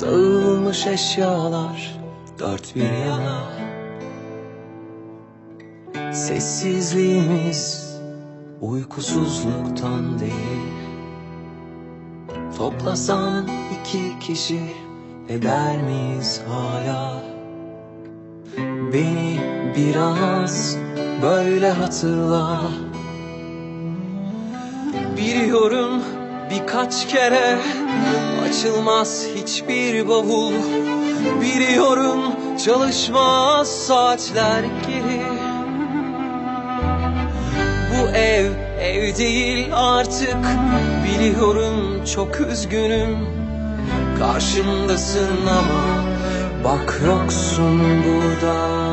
Dağılmış eşyalar dört bir yana. Sessizliğimiz uykusuzluktan değil. Toplasan iki kişi eder miyiz hala? Beni biraz böyle hatırla. Biliyorum birkaç kere açılmaz hiçbir bavul. Biliyorum çalışmaz saatler geri Bu ev ev değil artık. Biliyorum çok üzgünüm. Karşımdasın ama bak yoksun burada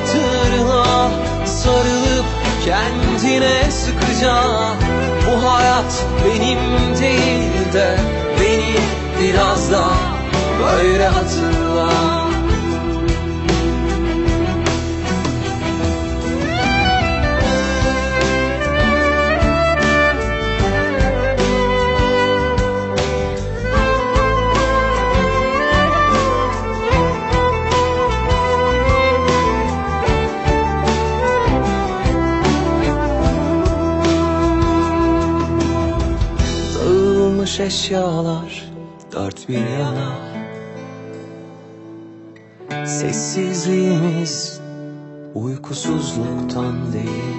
hatırla Sarılıp kendine sıkıca Bu hayat benim değil de Beni biraz da böyle hatırla Dağılmış eşyalar dört bir yana. Sessizliğimiz uykusuzluktan değil.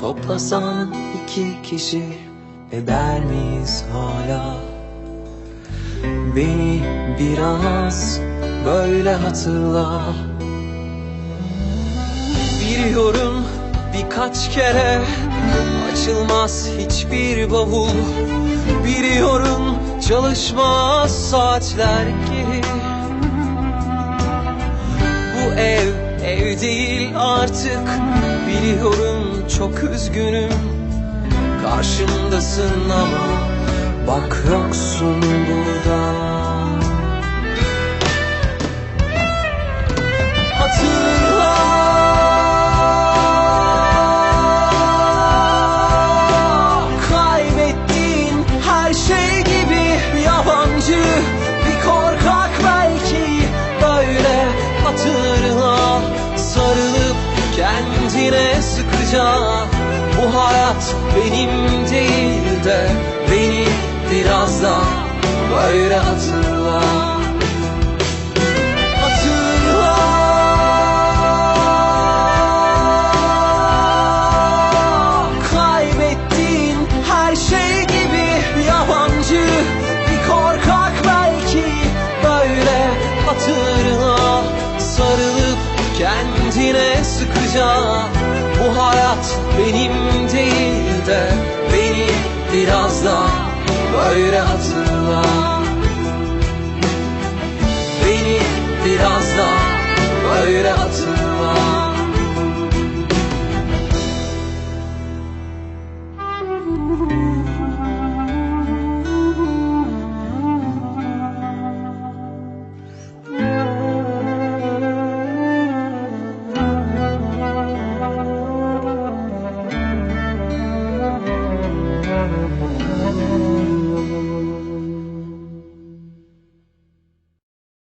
Toplasan iki kişi eder miyiz hala? Beni biraz böyle hatırla. Biliyorum birkaç kere açılmaz hiçbir bavul. Biliyorum çalışmaz saatler geri Bu ev ev değil artık. Biliyorum çok üzgünüm. Karşımdasın ama bak yoksun burada kendine sıkıca Bu hayat benim değil de Beni biraz da böyle hatırla şey Sarılıp kendine sıkıca Bu hayat benim değil de Beni biraz da böyle hatırla